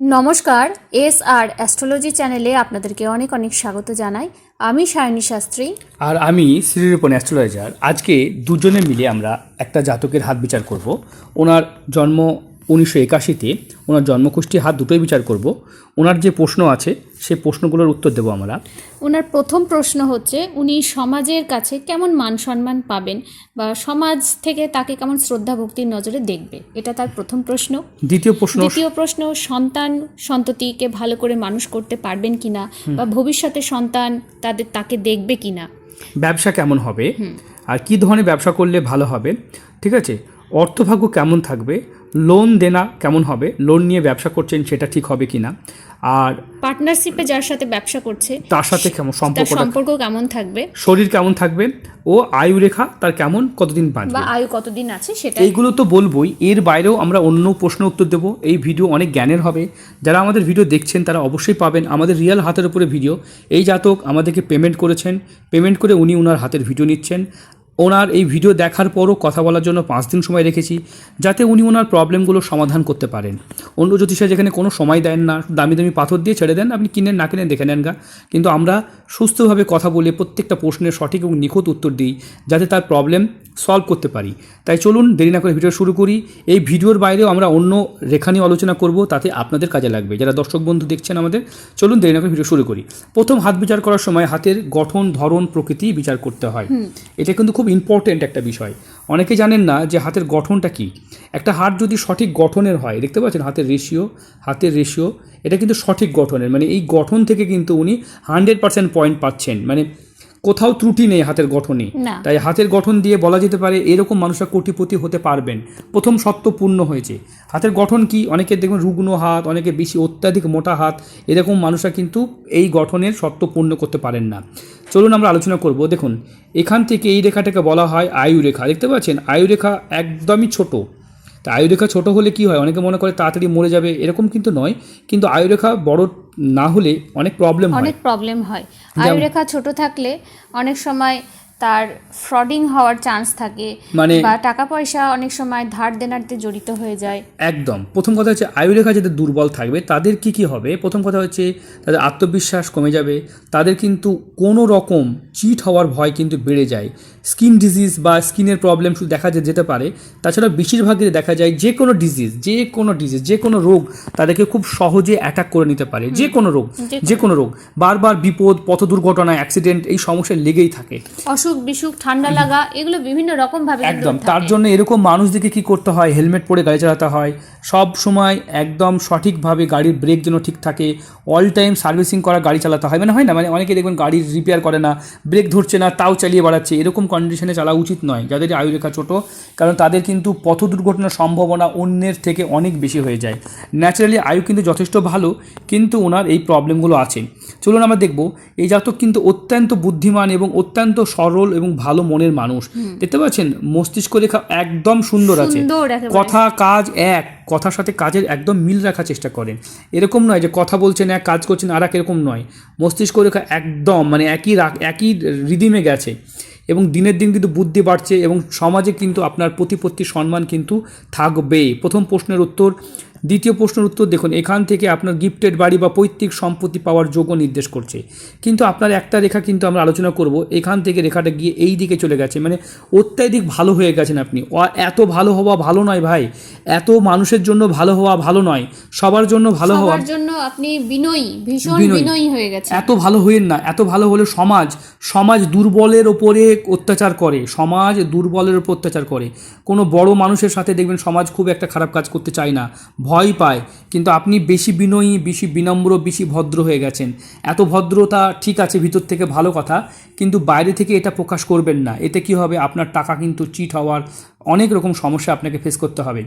নমস্কার, এস আর অ্যাস্ট্রোলজি চ্যানেলে আপনাদেরকে অনেক অনেক স্বাগত জানাই। আমি সায়নী শাস্ত্রী। আর আমি শ্রীরূপন অ্যাস্ট্রোলজার। আজকে দুজনে মিলে আমরা একটা জাতকের হাত বিচার করব। ওনার জন্ম উনিশশো একাশিতে ওনার জন্মকুষ্ঠী হাত দুটোই বিচার করব। ওনার যে প্রশ্ন আছে সেই প্রশ্নগুলোর উত্তর দেবো আমরা। ওনার প্রথম প্রশ্ন হচ্ছে উনি সমাজের কাছে কেমন মান সম্মান পাবেন বা সমাজ থেকে তাকে কেমন শ্রদ্ধা ভক্তির নজরে দেখবে? এটা তার প্রথম প্রশ্ন। দ্বিতীয় প্রশ্ন দ্বিতীয় প্রশ্ন সন্তান সন্ততিকে ভালো করে মানুষ করতে পারবেন কিনা বা ভবিষ্যতে সন্তান তাদের তাকে দেখবে কিনা? ব্যবসা কেমন হবে? আর কি ধরনের ব্যবসা করলে ভালো হবে? ঠিক আছে? অর্থভাগ্য কেমন থাকবে? লোন দেনা কেমন হবে? লোন নিয়ে ব্যবসা করছেন সেটা ঠিক হবে কিনা? আর পার্টনারশিপে যার সাথে ব্যবসা করছে তার সাথে কেমন সম্পর্ক সম্পর্ক কেমন থাকবে? শরীর কেমন থাকবে? ও আয়ু রেখা তার কেমন কতদিন বাঁচবে? বা আয়ু কতদিন আছে সেটা এইগুলো তো বলবোই। এর বাইরেও আমরা অন্য প্রশ্ন উত্তর দেবো। এই ভিডিও অনেক জ্ঞানের হবে। যারা আমাদের ভিডিও দেখছেন তারা অবশ্যই পাবেন আমাদের রিয়েল হাতের উপরে ভিডিও এই জাতক আমাদেরকে পেমেন্ট করেছেন। পেমেন্ট করে উনি ওনার হাতের ভিডিও নিচ্ছেন। ওনার এই ভিডিও দেখার পরও কথা বলার জন্য পাঁচ দিন সময় রেখেছি, যাতে উনি ওনার প্রবলেমগুলো সমাধান করতে পারেন। অন্য জ্যোতিষা যেখানে কোনো সময় দেন না, দামি দামি পাথর দিয়ে ছেড়ে দেন, আপনি কিনেন না কিনেন দেখে নেন গা। কিন্তু আমরা সুস্থভাবে কথা বলে প্রত্যেকটা প্রশ্নের সঠিক এবং নিখুঁত উত্তর দিই, যাতে তার প্রবলেম সলভ করতে পারি। তাই চলুন দেরি না করে ভিডিও শুরু করি। এই ভিডিওর বাইরেও আমরা অন্য রেখা নিয়ে আলোচনা করব তাতে আপনাদের কাজে লাগবে। যারা দর্শক বন্ধু দেখছেন আমাদের চলুন দেরি না করে ভিডিও শুরু করি। প্রথম হাত বিচার করার সময় হাতের গঠন ধরন প্রকৃতি বিচার করতে হয়। এটা কিন্তু খুব ইম্পর্টেন্ট একটা বিষয়। অনেকে জানেন না যে হাতের গঠনটা কি? একটা হাত যদি সঠিক গঠনের হয় দেখতে পাচ্ছেন হাতের রেশিও হাতের রেশিও এটা কিন্তু সঠিক গঠনের। মানে এই গঠন থেকে কিন্তু উনি হান্ড্রেড পার্সেন্ট পয়েন্ট পাচ্ছেন। মানে কোথাও ত্রুটি নেই হাতের গঠনে। তাই হাতের গঠন দিয়ে বলা যেতে পারে এরকম মানুষরা কোটিপতি হতে পারবেন। প্রথম সত্য পূর্ণ হয়েছে। হাতের গঠন কি? অনেকে দেখবেন রুগ্ন হাত অনেকে বেশি অত্যাধিক মোটা হাত। এরকম মানুষরা কিন্তু এই গঠনের সত্য পূর্ণ করতে পারেন না। চলুন আমরা আলোচনা করব। দেখুন এখান থেকে এই রেখাটাকে বলা হয় আয়ু রেখা দেখতে পাচ্ছেন? আয়ু রেখা একদমই ছোট। তা আয়ুরেখা ছোট হলে কি হয়? অনেকে মনে করে তাড়াতাড়ি মরে যাবে এরকম কিন্তু নয়। কিন্তু আয়ুরেখা বড় না হলে অনেক প্রবলেম অনেক প্রবলেম হয়। আয়ুরেখা ছোট থাকলে অনেক সময় তার ফ্রডিং হওয়ার চান্স থাকে মানে বা টাকা পয়সা অনেক সময় ধার দেনারতে জড়িত হয়ে যায়। একদম। প্রথম কথা হচ্ছে আয়ুরেখা যাদের দুর্বল থাকবে তাদের কি কি হবে? প্রথম কথা হচ্ছে তাদের আত্মবিশ্বাস কমে যাবে তাদের কিন্তু কোনো রকম চিট হওয়ার ভয় কিন্তু বেড়ে যায়। স্কিন ডিজিজ বা স্কিনের প্রবলেম শুধু দেখা যেতে পারে তাছাড়া বেশিরভাগই দেখা যায় যে কোনো ডিজিজ যে কোনো ডিজিজ যে কোনো রোগ তাদেরকে খুব সহজে অ্যাটাক করে নিতে পারে। যে কোনো রোগ যে কোনো রোগ। বারবার বিপদ পথ দুর্ঘটনা অ্যাক্সিডেন্ট এই সমস্যা লেগেই থাকে। অসুখ বিসুখ ঠান্ডা লাগা এগুলো বিভিন্ন রকম ভাবে একদম তার জন্য এরকম মানুষদেরকে কি করতে হয়? হেলমেট পরে গাড়ি চালাতে হয়। সব সময় একদম সঠিকভাবে গাড়ির ব্রেক যেন ঠিক থাকে। অল টাইম সার্ভিসিং করা গাড়ি চালাতে হয়। মানে হয় না? মানে অনেকে দেখবেন গাড়ির রিপেয়ার করে না ব্রেক ধরছে না তাও চালিয়ে বাড়াচ্ছে। এরকম কন্ডিশনে চালা উচিত নয়। যাদের আয়ুরেখা ছোটো কারণ তাদের কিন্তু পথ দুর্ঘটনার সম্ভাবনা অন্যের থেকে অনেক বেশি হয়ে যায়। ন্যাচারালি আয়ু কিন্তু যথেষ্ট ভালো কিন্তু ওনার এই প্রবলেমগুলো আছে। চলুন আমরা দেখব। এই জাতক কিন্তু অত্যন্ত বুদ্ধিমান এবং অত্যন্ত সরল এবং ভালো মনের মানুষ। দেখতে পাচ্ছেন? মস্তিষ্ক রেখা একদম সুন্দর আছে। কথা কাজ এক। কথার সাথে কাজের একদম মিল রাখার চেষ্টা করেন। এরকম নয় যে কথা বলছেন এক কাজ করছেন আর এক এরকম নয়। মস্তিষ্ক রেখা একদম মানে একই একই রিদিমে গেছে। এবং দিনের দিন কিন্তু বুদ্ধি বাড়ছে এবং সমাজে কিন্তু আপনার প্রতিপত্তি সম্মান কিন্তু থাকবে প্রথম প্রশ্নের উত্তর দ্বিতীয় প্রশ্নের উত্তর দেখুন এখান থেকে আপনার গিফটেড বাড়ি বা পৈতৃক সম্পত্তি পাওয়ার যোগ্য নির্দেশ করছে। কিন্তু আপনার একটা রেখা কিন্তু আমরা আলোচনা করব এখান থেকে রেখাটা গিয়ে এই দিকে চলে গেছে। মানে অত্যাধিক ভালো হয়ে গেছেন আপনি। এত ভালো হওয়া ভালো নয় ভাই। এত মানুষের জন্য ভালো হওয়া ভালো নয়। সবার জন্য ভালো হওয়া জন্য আপনি বিনয়ী ভীষণ বিনয়ী। বিনয়ী হয়ে গেছে এত ভালো হইেন না। এত ভালো হলে সমাজ সমাজ দুর্বলের ওপরে অত্যাচার করে। সমাজ দুর্বলের ওপর অত্যাচার করে। কোনো বড় মানুষের সাথে দেখবেন সমাজ খুব একটা খারাপ কাজ করতে চায় না। ভয় পায়, কিন্তু আপনি বেশি বিনয়ী, বেশি বিনম্র, বেশি ভদ্র হয়ে গেছেন। এত ভদ্রতা ঠিক আছে, ভিতর থেকে ভালো কথা, কিন্তু বাইরে থেকে এটা প্রকাশ করবেন না। এতে কি হবে? আপনার টাকা কিন্তু চিট হওয়ার অনেক রকম সমস্যা আপনাকে ফেস করতে হবে।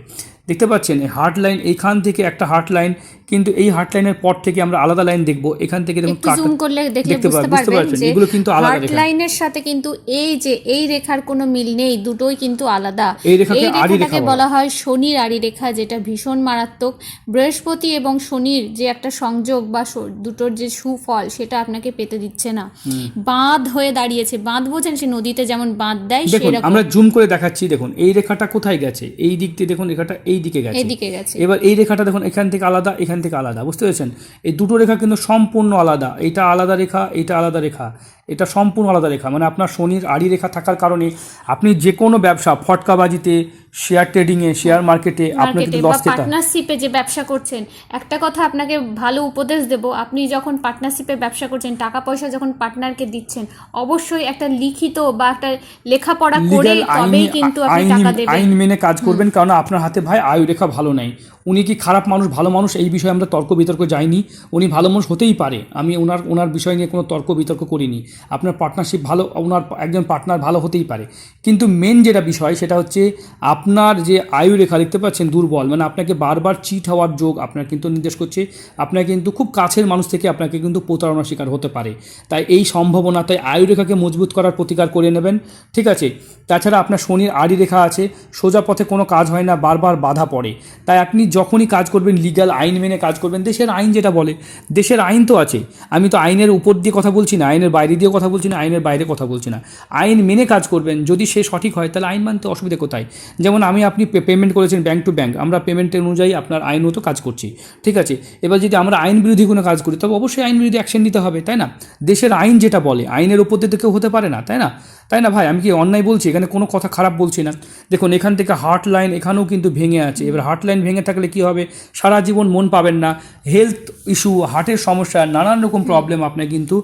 দেখতে পাচ্ছেন হার্ট লাইন এইখান থেকে একটা হার্ট লাইন কিন্তু এই হার্ট লাইনের পর থেকে আমরা আলাদা লাইন দেখব। এখান থেকে দেখুন একটু কাটা- জুম করলে দেখতে পারবেন এগুলো কিন্তু আলাদা হার্ট লাইনের সাথে কিন্তু এই যে এই রেখার কোনো মিল নেই দুটোই কিন্তু আলাদা। এই রেখাকে আড়ি রেখা রেখাটাকে বলা হয়। শনির আড়ি রেখা যেটা ভীষণ মারাত্মক। বৃহস্পতি এবং শনির যে একটা সংযোগ বা দুটোর যে সুফল সেটা আপনাকে পেতে দিচ্ছে না। বাঁধ হয়ে দাঁড়িয়েছে। বাঁধ বোঝেন সে নদীতে যেমন বাঁধ দেয় সেরকম। আমরা জুম করে দেখাচ্ছি দেখুন এই রেখাটা কোথায় গেছে? এই দিক দিয়ে দেখুন রেখাটা এই দিকে গেছে। এদিকে গেছে। এবার এই রেখাটা দেখুন এখান থেকে আলাদা এখান থেকে আলাদা বুঝতে পেরেছেন? এই দুটো রেখা কিন্তু সম্পূর্ণ আলাদা। এটা আলাদা রেখা এটা আলাদা রেখা। এটা সম্পূর্ণ আলাদা রেখা। মানে আপনার শনির আড়ি রেখা থাকার কারণে আপনি যে কোনো ব্যবসা ফটকাবাজিতে শেয়ার ট্রেডিং এ শেয়ার মার্কেটে আপনি যদি লস খেতে পার্টনারশিপে যে ব্যবসা করছেন একটা কথা আপনাকে ভালো উপদেশ দেব আপনি যখন পার্টনারশিপে ব্যবসা করছেন টাকা পয়সা যখন পার্টনারকে দিচ্ছেন অবশ্যই একটা লিখিত বা একটা লেখাপড়া করে তবেই কিন্তু আপনি টাকা দেবেন। আইন মেনে কাজ করবেন কারণ আপনার হাতে ভাই আয়ু রেখা ভালো নাই। উনি কি খারাপ মানুষ, ভালো মানুষ? এই বিষয়ে আমরা তর্ক বিতর্ক যাইনি। উনি ভালো মানুষ হতেই পারে। আমি ওনার ওনার বিষয় নিয়ে কোনো তর্ক বিতর্ক করিনি। আপনার পার্টনারশিপ ভালো, ওনার একজন পার্টনার ভালো হতেই পারে। কিন্তু মেন যেটা বিষয়, সেটা হচ্ছে আপনার যে আয়ু রেখা দেখতে পাচ্ছেন, দুর্বল মানে আপনাকে বারবার চিট হওয়ার যোগ আপনার কিন্তু নির্দেশ করছে। আপনার কিন্তু খুব কাছের মানুষ থেকে আপনাকে কিন্তু প্রতারণার শিকার হতে পারে। তাই এই সম্ভাবনা তাই আয়ু রেখাকে মজবুত করার প্রতিকার করে নেবেন। ঠিক আছে? তাছাড়া আপনার শনির আড়ি রেখা আছে। সোজা পথে কোনো কাজ হয় না, বারবার বাধা পড়ে। তাই আপনি যখনই কাজ করবেন লিগ্যাল আইন মেনে কাজ করবেন, দেশের আইন যেটা বলে, দেশের আইন তো আছে। আমি তো আইনের উপর দিয়ে কথা বলছি না, আইনের বাইরে দিয়ে কথা বলছি না, আইনের বাইরে কথা বলছি না। আইন মেনে কাজ করবেন, যদি সে সঠিক হয়, তাহলে আইন মানতে অসুবিধা কোথায়? যেমন আমি আপনি পেমেন্ট করেছেন ব্যাংক টু ব্যাংক আমরা পেমেন্টের অনুযায়ী আপনার আইনগত কাজ করছি, ঠিক আছে? এবার যদি আমরা আইন বিরোধী কোনো কাজ করি, তবে অবশ্যই আইন বিরোধী অ্যাকশন নিতে হবে, তাই না? দেশের আইন যেটা বলে, আইনের উপর দিয়ে তো কেউ হতে পারে না, তাই না? তাই না ভাই? আমি কি অন্যায় বলছি? এখানে কোনো কথা খারাপ বলছি না। দেখুন এখান থেকে হার্ট লাইন এখানেও কিন্তু ভেঙে আছে। এবার হার্ট লাইন ভেঙে থাকলে কি হবে? সারা জীবন মন পাবেন না। হেলথ ইস্যু হার্টের সমস্যা নানান রকম প্রবলেম আপনি কিন্তু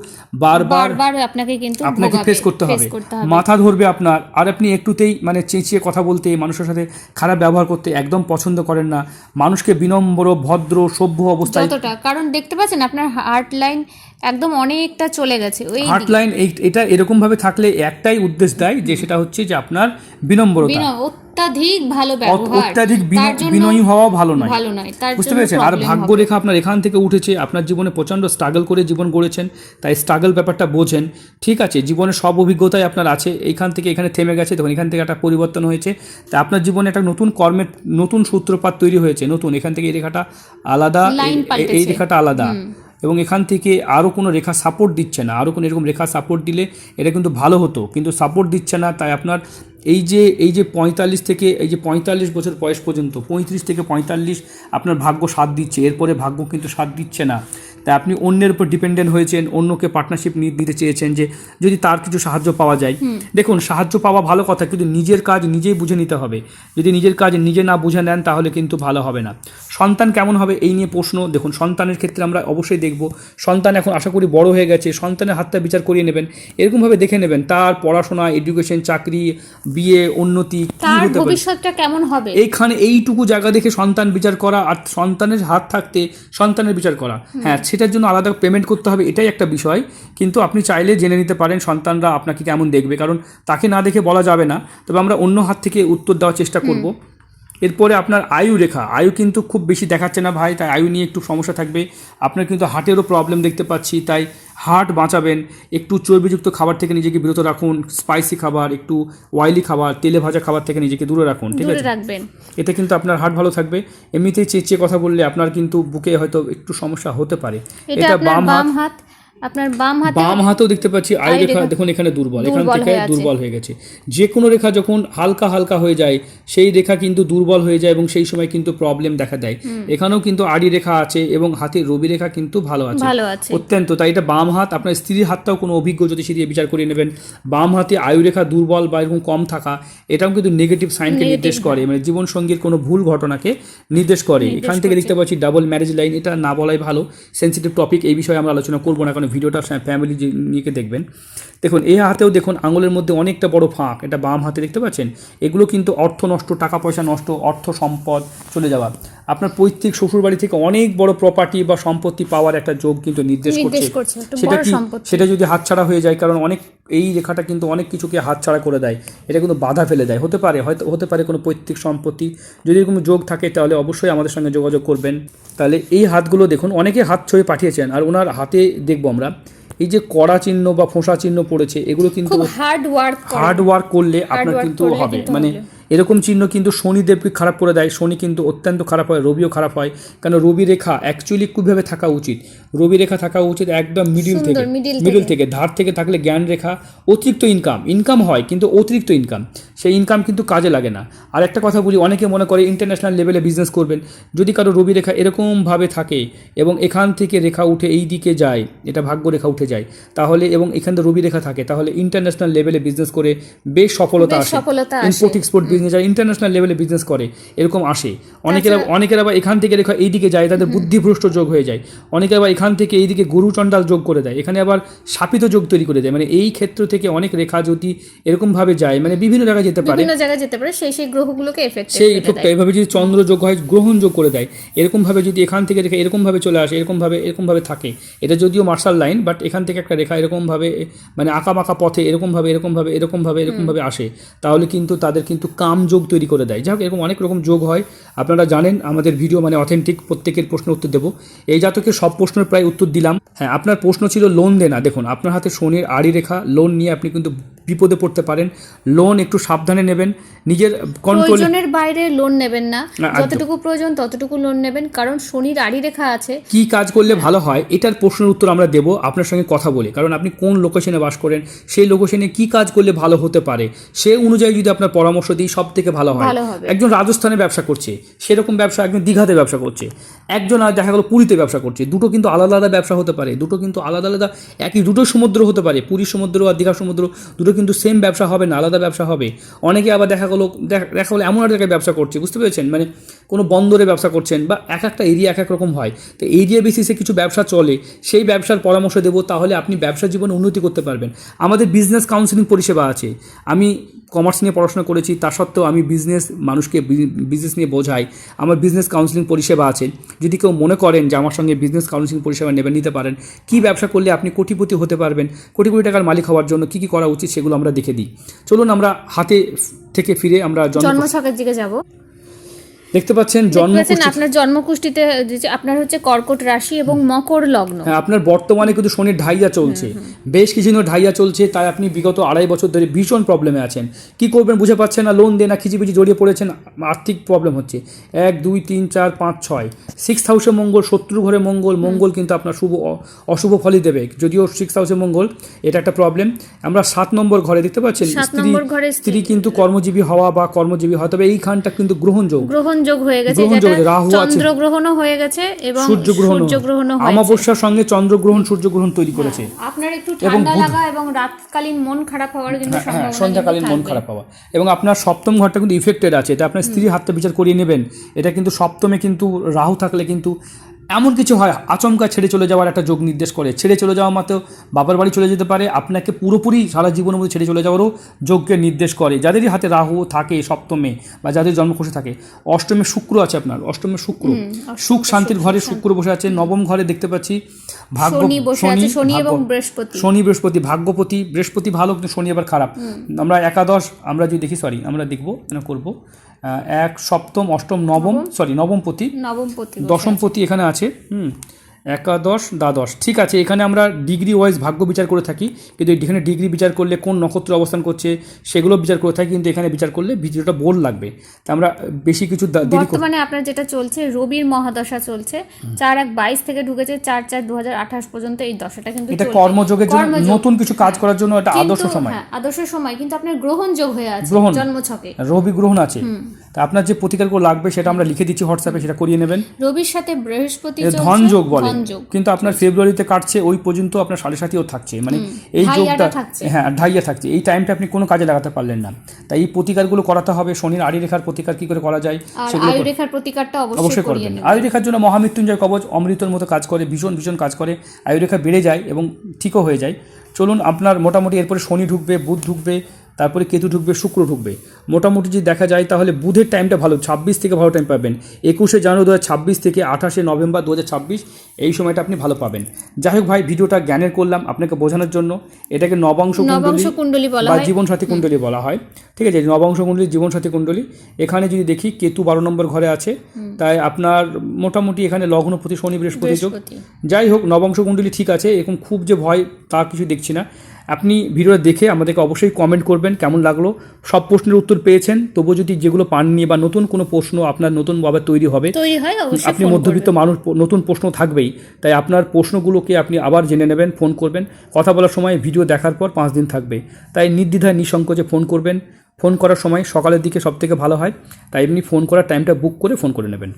বারবার আপনাকে কিন্তু আপনাকে ফেস করতে হবে। মাথা ধরবে আপনার। আর আপনি একটুতেই মানে চেঁচিয়ে কথা বলতে মানুষের সাথে খারাপ ব্যবহার করতে একদম পছন্দ করেন না। মানুষকে বিনম্র ভদ্র সভ্য অবস্থায় যতটা। কারণ দেখতে পাচ্ছেন আপনার হার্ট লাইন একদম অনেকটা চলে গেছে ওই হার্ট লাইন এটা এরকমভাবে থাকলে একটাই উদ্দেশ্য দেয় যে সেটা হচ্ছে যে আপনার বিনম্রতা। অত্যাধিক ভালো ব্যবহার। অত্যাধিক বিনয়ী হওয়া ভালো নয়। ভালো নয় তার বুঝতে পেরেছেন? আর ভাগ্য রেখা আপনার এখান থেকে উঠেছে আপনার জীবনে প্রচণ্ড স্ট্রাগল করে জীবন গড়েছেন তাই স্ট্রাগল ব্যাপারটা বোঝেন। ঠিক আছে জীবনে সব অভিজ্ঞতাই আপনার আছে এইখান থেকে এখানে থেমে গেছে তখন এখান থেকে একটা পরিবর্তন হয়েছে। তাই আপনার জীবনে একটা নতুন কর্মের নতুন সূত্রপাত তৈরি হয়েছে নতুন এখান থেকে এই রেখাটা আলাদা এই রেখাটা আলাদা। এবং এখান থেকে আরও কোনো রেখা সাপোর্ট দিচ্ছে না। আরও কোনো এরকম রেখা সাপোর্ট দিলে এটা কিন্তু ভালো হতো, কিন্তু সাপোর্ট দিচ্ছে না। তাই আপনার এই যে এই যে পঁয়তাল্লিশ থেকে, এই যে পঁয়তাল্লিশ বছর বয়স পর্যন্ত, পঁয়ত্রিশ থেকে পঁয়তাল্লিশ আপনার ভাগ্য সাথ দিচ্ছে। এরপরে ভাগ্য কিন্তু সাথ দিচ্ছে না। তাই আপনি অন্যের উপর ডিপেন্ডেন্ট হয়েছেন অন্যকে পার্টনারশিপ দিতে চেয়েছেন যে যদি তার কিছু সাহায্য পাওয়া যায়। দেখুন সাহায্য পাওয়া ভালো কথা কিন্তু নিজের কাজ নিজেই বুঝে নিতে হবে। যদি নিজের কাজ নিজে না বুঝে নেন তাহলে কিন্তু ভালো হবে না। সন্তান কেমন হবে এই নিয়ে প্রশ্ন। দেখুন সন্তানের ক্ষেত্রে আমরা অবশ্যই দেখব সন্তান এখন আশা করি বড় হয়ে গেছে সন্তানের হাতটা বিচার করিয়ে নেবেন এরকমভাবে দেখে নেবেন তার পড়াশোনা এডুকেশন চাকরি বিয়ে উন্নতি তার ভবিষ্যৎটা কেমন হবে? এইখানে এইটুকু জায়গা দেখে সন্তান বিচার করা আর সন্তানের হাত থাকতে সন্তানের বিচার করা। হ্যাঁ সেটার জন্য আলাদা পেমেন্ট করতে হবে, এটাই একটা বিষয়। কিন্তু আপনি চাইলে জেনে নিতে পারেন সন্তানরা আপনাকে কেমন দেখবে, কারণ তাকে না দেখে বলা যাবে না। তবে আমরা অন্য হাত থেকে উত্তর দেওয়ার চেষ্টা করব। এরপরে আপনার আয়ু রেখা আয়ু কিন্তু খুব বেশি দেখাচ্ছে না ভাই তাই আয়ু নিয়ে একটু সমস্যা থাকবে। আপনার কিন্তু হার্টেরও প্রবলেম দেখতে পাচ্ছি তাই হার্ট বাঁচাবেন একটু চর্বিযুক্ত খাবার থেকে নিজেকে বিরত রাখুন স্পাইসি খাবার একটু অয়েলি খাবার তেলে ভাজা খাবার থেকে নিজেকে দূরে রাখুন ঠিক আছে? রাখবেন। এতে কিন্তু আপনার হার্ট ভালো থাকবে। এমনিতেই চেঁচিয়ে কথা বললে আপনার কিন্তু বুকে হয়তো একটু সমস্যা হতে পারে। এটা বাম হাত আপনার বাম হাতে বাম হাতেও দেখতে পাচ্ছি আই রেখা রেখা দেখুন এখানে দুর্বল এখান থেকে দুর্বল হয়ে গেছে। যে কোনো রেখা যখন হালকা হালকা হয়ে যায় সেই রেখা কিন্তু দুর্বল হয়ে যায় এবং সেই সময় কিন্তু প্রবলেম দেখা দেয়। এখানেও কিন্তু আড়ি রেখা আছে এবং হাতে রবি রেখা কিন্তু ভালো আছে। ভালো আছে। অত্যন্ত তাই এটা বাম হাত আপনার স্ত্রীর হাতটাও কোনো অভিজ্ঞ জ্যোতিষী দিয়ে বিচার করে নেবেন বাম হাতে আয়ুরেখা দুর্বল বা এরকম কম থাকা এটাও কিন্তু নেগেটিভ সাইনকে নির্দেশ করে মানে জীবন সঙ্গীর কোনো ভুল ঘটনাকে নির্দেশ করে। এখান থেকে দেখতে পাচ্ছি ডাবল ম্যারেজ লাইন এটা না বলাই ভালো সেন্সিটিভ টপিক এই বিষয়ে আমরা আলোচনা করব না কারণ ভিডিওটা ফ্যামিলি নিয়ে দেখবেন। দেখুন, এই হাতেও দেখুন, আঙুলের মধ্যে অনেকটা বড় ফাঁক, এটা বাম হাতে দেখতে পাচ্ছেন? এগুলো কিন্তু অর্থ নষ্ট, টাকা পয়সা নষ্ট, অর্থ সম্পদ চলে যাওয়া। আপনার পৈতৃক শ্বশুরবাড়ি থেকে অনেক বড় প্রপার্টি বা সম্পত্তি পাওয়ার একটা যোগ কিন্তু নির্দেশ করছে। সেটা কি সেটা যদি হাতছাড়া হয়ে যায় কারণ অনেক এই রেখাটা কিন্তু অনেক কিছুকে হাতছাড়া করে দেয়। এটা কিন্তু বাধা ফেলে দেয়। হতে পারে হয়তো হতে পারে কোনো পৈতৃক সম্পত্তি। যদি এরকম যোগ থাকে তাহলে অবশ্যই আমাদের সঙ্গে যোগাযোগ করবেন। তাহলে এই হাতগুলো দেখুন অনেকে হাত ছড়ে পাঠিয়েছেন আর ওনার হাতে দেখব আমরা। এই যে কড়া চিহ্ন বা ফোঁসা চিহ্ন পড়েছে এগুলো কিন্তু হার্ড ওয়ার্ক হার্ড ওয়ার্ক করলে আপনার কিন্তু হবে। মানে। এরকম চিহ্ন কিন্তু শনিদেবকে খারাপ করে দেয়। শনি কিন্তু অত্যন্ত খারাপ হয় রবিও খারাপ হয়। কেন রবি রেখা অ্যাকচুয়ালি কীভাবে থাকা উচিত। রবি রেখা থাকা উচিত একদম মিডিল থেকে। মিডিল থেকে। ধার থেকে থাকলে জ্ঞান রেখা অতিরিক্ত ইনকাম ইনকাম হয় কিন্তু অতিরিক্ত ইনকাম সেই ইনকাম কিন্তু কাজে লাগে না। আর একটা কথা বলি অনেকে মনে করে ইন্টারন্যাশনাল লেভেলে বিজনেস করবেন। যদি কারও রবি রেখা এরকমভাবে থাকে এবং এখান থেকে রেখা উঠে এই দিকে যায় এটা ভাগ্য রেখা উঠে যায় তাহলে এবং এখান থেকে রবি রেখা থাকে তাহলে ইন্টারন্যাশনাল লেভেলে বিজনেস করে বেশ সফলতা আসে। সফলতা আসে। ইম্পোর্ট এক্সপোর্ট বিজনেস যারা ইন্টারন্যাশনাল লেভেলে বিজনেস করে এরকম আসে। অনেকের অনেকের আবার এখান থেকে রেখা এইদিকে যায় তাদের বুদ্ধিভ্রষ্ট যোগ হয়ে যায়। অনেকে আবার এখান থেকে এইদিকে গুরুচণ্ডাল যোগ করে দেয়। এখানে আবার শাপিত যোগ তৈরি করে দেয়। মানে এই ক্ষেত্র থেকে অনেক রেখা যদি এরকমভাবে যায়। মানে বিভিন্ন জায়গায় যেতে পারে। বিভিন্ন জায়গায় যেতে পারে। সেই সেই গ্রহগুলোকে এফেক্ট সেই ইফেক্টটা এভাবে যদি চন্দ্র যোগ হয় গ্রহণ যোগ করে দেয়। এরকমভাবে যদি এখান থেকে রেখা এরকমভাবে চলে আসে এরকমভাবে এরকমভাবে থাকে। এটা যদিও মার্শাল লাইন বাট এখান থেকে একটা রেখা এরকমভাবে মানে আঁকা বাঁকা পথে এরকমভাবে এরকমভাবে এরকমভাবে এরকমভাবে আসে। তাহলে কিন্তু তাদের কিন্তু কাম যোগ তৈরি করে দেয়। যাই হোক এরকম অনেক রকম যোগ হয়। আপনারা জানেন আমাদের ভিডিও মানে অথেন্টিক প্রত্যেকের প্রশ্নের উত্তর দেবো। এই জাতকের সব প্রশ্নের প্রায় উত্তর দিলাম। হ্যাঁ আপনার প্রশ্ন ছিল লোন দেনা। দেখুন আপনার হাতে শনির আড়ি রেখা লোন নিয়ে আপনি কিন্তু বিপদে পড়তে পারেন। লোন একটু সাবধানে নেবেন। নিজের কন্ট্রোলে প্রয়োজনের বাইরে লোন নেবেন না। না, যতটুকু প্রয়োজন ততটুকু লোন নেবেন। কারণ শনির আড়ি রেখা আছে। কি কাজ করলে ভালো হয় এটার প্রশ্নের উত্তর আমরা দেব। আপনার সঙ্গে কথা বলে। কারণ আপনি কোন লোকেশনে বাস করেন সেই লোকেশনে কি কাজ করলে ভালো হতে পারে সে অনুযায়ী যদি আপনার পরামর্শ দিই সব থেকে ভালো হয় একজন রাজস্থানে ব্যবসা করছে সেরকম ব্যবসা একজন দীঘাতে ব্যবসা করছে একজন দেখা গেলো পুরীতে ব্যবসা করছে দুটো কিন্তু আলাদা আলাদা ব্যবসা হতে পারে দুটো কিন্তু আলাদা আলাদা একই দুটো সমুদ্র হতে পারে পুরী সমুদ্র আর দীঘা সমুদ্র দুটো কিন্তু সেম ব্যবসা হবে না আলাদা ব্যবসা হবে। অনেকে আবার দেখা গেলো দেখা- গেলো এমন একটা জায়গায় ব্যবসা করছে বুঝতে পেরেছেন? মানে কোনো বন্দরে ব্যবসা করছেন বা এক একটা এরিয়া এক এক রকম হয়। তো এরিয়া বেসিসে কিছু ব্যবসা চলে সেই ব্যবসার পরামর্শ দেবো তাহলে আপনি ব্যবসা জীবনে উন্নতি করতে পারবেন। আমাদের বিজনেস কাউন্সিলিং পরিষেবা আছে। আমি কমার্স নিয়ে পড়াশোনা করেছি, তা সত্ত্বেও আমি বিজনেস মানুষকে বিজনেস নিয়ে বোঝাই। আমার বিজনেস কাউন্সিলিং পরিষেবা আছে। যদি কেউ মনে করেন যে আমার সঙ্গে বিজনেস কাউন্সিলিং পরিষেবা নেবে নিতে পারেন, কি ব্যবসা করলে আপনি কোটিপতি হতে পারবেন কোটি কোটি টাকার মালিক হওয়ার জন্য কী কী করা উচিত সেগুলো আমরা দেখে দিই। চলুন আমরা হাতে থেকে ফিরে আমরা জন্ম ছকের দিকে যাব। দেখতে পাচ্ছেন জন্ম আপনার জন্মকুষ্ঠিতে যে আপনার হচ্ছে কর্কট রাশি এবং মকর লগ্ন। হ্যাঁ আপনার বর্তমানে কিন্তু শনির ঢাইয়া চলছে। বেশ কিছু ঢাইয়া চলছে তাই আপনি বিগত আড়াই বছর ধরে ভীষণ প্রবলেমে আছেন। কি করবেন বুঝে পাচ্ছেন না লোন দেনা খিচিবিচি জড়িয়ে পড়েছেন আর্থিক প্রবলেম হচ্ছে। এক দুই তিন চার পাঁচ ছয়। সিক্স হাউসে মঙ্গল শত্রু ঘরে মঙ্গল মঙ্গল কিন্তু আপনার শুভ অশুভ ফলই দেবে। যদিও সিক্স হাউসে মঙ্গল এটা একটা প্রবলেম আমরা সাত নম্বর ঘরে দেখতে পাচ্ছেন স্ত্রী স্ত্রী কিন্তু কর্মজীবী হওয়া বা কর্মজীবী হওয়া তবে এইখানটা কিন্তু গ্রহণযোগ। গ্রহণ যোগ হয়ে গেছে যেটা। চন্দ্রগ্রহণও হয়ে গেছে এবং সূর্যগ্রহণ সূর্যগ্রহণও হয়েছে। আমাবস্যার সঙ্গে চন্দ্রগ্রহণ সূর্যগ্রহণ তৈরি করেছে। আপনার একটু ঠান্ডা লাগা এবং রাতকালীন মন খারাপ হওয়ার কিন্তু হ্যাঁ সম্ভাবনা সন্ধ্যাকালীন মন খারাপ হওয়া। এবং আপনার সপ্তম ঘরটা কিন্তু ইফেক্টেড আছে এটা আপনার স্ত্রীর হাতটা বিচার করিয়ে নেবেন। এটা কিন্তু সপ্তমে কিন্তু রাহু থাকলে কিন্তু এমন কিছু হয় আচমকা ছেড়ে চলে যাওয়ার একটা যোগ নির্দেশ করে। ছেড়ে চলে যাওয়া মাত্র বাবার বাড়ি চলে যেতে পারে আপনাকে পুরোপুরি সারা জীবনের মধ্যে ছেড়ে চলে যাওয়ারও যোগকে নির্দেশ করে। যাদেরই হাতে রাহু থাকে সপ্তমে বা যাদের জন্মকোষে থাকে অষ্টমে শুক্র আছে আপনার অষ্টমে শুক্র। সুখ শান্তির ঘরে শুক্র বসে আছে নবম ঘরে দেখতে পাচ্ছি ভাগ্য শনি শনি এবং বৃহস্পতি। শনি বৃহস্পতি ভাগ্যপতি বৃহস্পতি ভালো কিন্তু শনি আবার খারাপ। আমরা একাদশ আমরা যদি দেখি সরি আমরা দেখব করব? এক সপ্তম অষ্টম নবম সরি নবম পতি। নবম পতি দশম পতি এখানে আছে। হুম। একাদশ দ্বাদশ। ঠিক আছে এখানে আমরা ডিগ্রি ওয়াইজ ভাগ্য বিচার করে থাকি কিন্তু এখানে ডিগ্রি বিচার করলে কোন নক্ষত্র অবস্থান করছে সেগুলো বিচার করে থাকি কিন্তু এখানে বিচার করলে ভিডিওটা বোর লাগবে। তা আমরা বেশি কিছু বর্তমানে আপনার যেটা চলছে রবির মহাদশা চলছে। চার এক বাইশ থেকে ঢুকেছে চার চার দু আঠাশ পর্যন্ত এই দশাটা কিন্তু এটা কর্মযোগের জন্য নতুন কিছু কাজ করার জন্য এটা আদর্শ সময়। হ্যাঁ, আদর্শ সময় কিন্তু আপনার গ্রহণ যোগ হয়ে আছে জন্মছকে। রবি গ্রহণ আছে। তা আপনার যে প্রতিকারগুলো লাগবে সেটা আমরা লিখে দিচ্ছি হোয়াটসঅ্যাপে সেটা করিয়ে নেবেন। রবির সাথে বৃহস্পতি ধন যোগ বলে। কিন্তু আপনার ফেব্রুয়ারিতে কাটছে ওই পর্যন্ত আপনার সাড়ে সাথীও থাকছে। মানে এই যোগটা হ্যাঁ ঢাইয়া থাকছে। এই টাইমটা আপনি কোনো কাজে লাগাতে পারলেন না। তাই এই প্রতিকারগুলো করাতে হবে। শনির আড়ি রেখার প্রতিকার কি করে করা যায় সেগুলো রেখার প্রতিকারটা অবশ্যই করবেন আয়ু রেখার জন্য মহামৃত্যুঞ্জয় কবচ অমৃতর মতো কাজ করে ভীষণ ভীষণ কাজ করে। আয়ু রেখা বেড়ে যায় এবং ঠিকও হয়ে যায়। চলুন আপনার মোটামুটি এরপরে শনি ঢুকবে বুধ ঢুকবে তারপরে কেতু ঢুকবে শুক্র ঢুকবে। মোটামুটি যদি দেখা যায় তাহলে বুধের টাইমটা ভালো ছাব্বিশ থেকে ভালো টাইম পাবেন। একুশে জানুয়ারি দু ছাব্বিশ থেকে আঠাশে নভেম্বর দু ছাব্বিশ এই সময়টা আপনি ভালো পাবেন। যাই হোক ভাই ভিডিওটা জ্ঞানের করলাম আপনাকে বোঝানোর জন্য। এটাকে নবাংশ কুণ্ডলী নবাংশ কুণ্ডলী বলা বা জীবনসাথী কুণ্ডলী বলা হয়। ঠিক আছে নবাংশ কুণ্ডলী জীবনসাথী কুণ্ডলী। এখানে যদি দেখি কেতু বারো নম্বর ঘরে আছে। তাই আপনার মোটামুটি এখানে লগ্নপতি শনি বৃহস্পতি যোগ। বৃহস্পতি। যাই হোক নবাংশ কুণ্ডলী ঠিক আছে এরকম খুব যে ভয় তা কিছু দেখছি না। আপনি ভিডিওটা দেখে আমাদেরকে অবশ্যই কমেন্ট করবেন কেমন লাগল? সব প্রশ্নের উত্তর পেয়েছেন তবুও যদি যেগুলো পাননি বা নতুন কোনো প্রশ্ন আপনার নতুনভাবে তৈরি হবে আপনি মধ্যবিত্ত মানুষ নতুন প্রশ্ন থাকবেই তাই আপনার প্রশ্নগুলোকে আপনি আবার জেনে নেবেন ফোন করবেন। কথা বলার সময় ভিডিও দেখার পর পাঁচ দিন থাকবে তাই নির্দ্বিধায় নিঃসংকোচে ফোন করবেন। ফোন করার সময় সকালের দিকে সব থেকে ভালো হয় তাই এমনি ফোন করার টাইমটা বুক করে ফোন করে নেবেন।